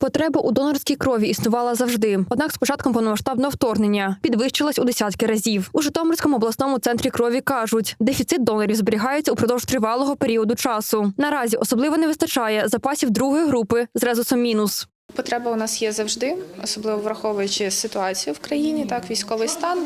Потреба у донорській крові існувала завжди. Однак з початком повномасштабного вторгнення підвищилась у десятки разів. У Житомирському обласному центрі крові кажуть, дефіцит донорів зберігається упродовж тривалого періоду часу. Наразі особливо не вистачає запасів другої групи з резусом мінус. Потреба у нас є завжди, особливо враховуючи ситуацію в країні, так військовий стан.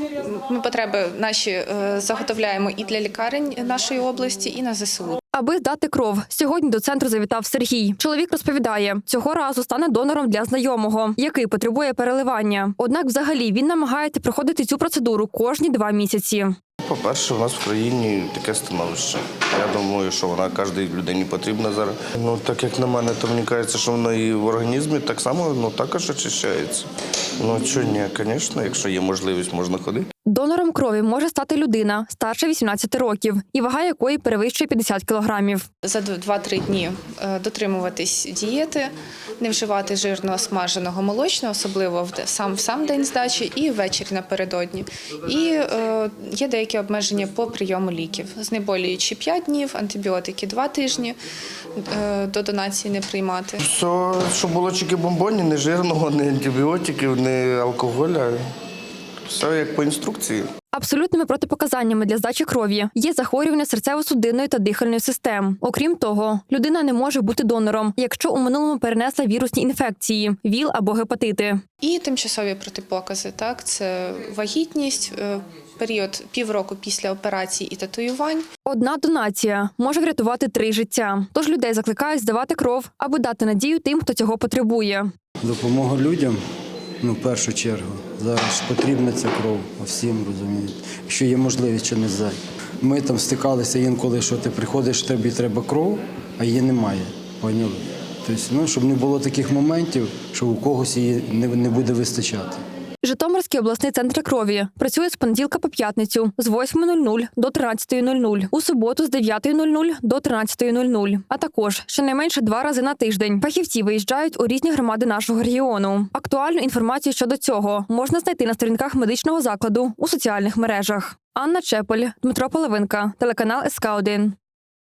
Ми потреби наші е, заготовляємо і для лікарень нашої області, і на ЗСУ. Аби здати кров, сьогодні до центру завітав Сергій. Чоловік розповідає, цього разу стане донором для знайомого, який потребує переливання. Однак, взагалі, він намагається проходити цю процедуру кожні два місяці. По-перше, у нас в країні таке становище. Я думаю, що вона кожній людині потрібна зараз. Ну, так як на мене, то мені кажеться, що вона і в організмі так само ну, також очищається. Ну що ні, звісно, якщо є можливість, можна ходити. Донором крові може стати людина старше 18 років, і вага якої перевищує 50 кілограмів. За 2-3 дні е, дотримуватись дієти, не вживати жирного, смаженого, молочного, особливо в сам в сам день здачі і ввечері напередодні. І е, є деякі обмеження по прийому ліків. Знеболюючі 5 днів, антибіотики 2 тижні е, до донації не приймати. Все, що було тільки бомбоні, не жирного, не антибіотиків, не алкоголя. Все як по інструкції. Абсолютними протипоказаннями для здачі крові є захворювання серцево-судинної та дихальної систем. Окрім того, людина не може бути донором, якщо у минулому перенесла вірусні інфекції, ВІЛ або гепатити. І тимчасові протипокази, так це вагітність, е, період півроку після операції і татуювань. Одна донація може врятувати три життя. Тож людей закликають здавати кров, аби дати надію тим, хто цього потребує. Допомога людям, ну, в першу чергу. Зараз потрібна ця кров, всім розуміють, що є можливість, що не зай. Ми там стикалися інколи, що ти приходиш, тобі треба кров, а її немає. Поняли? Тобто, ну, щоб не було таких моментів, що у когось її не буде вистачати. Житомирський обласний центр крові працює з понеділка по п'ятницю з 8.00 до 13.00, у суботу з 9.00 до 13.00, а також щонайменше два рази на тиждень. Фахівці виїжджають у різні громади нашого регіону. Актуальну інформацію щодо цього можна знайти на сторінках медичного закладу у соціальних мережах. Анна Чепель, Дмитро Половинка, телеканал СК 1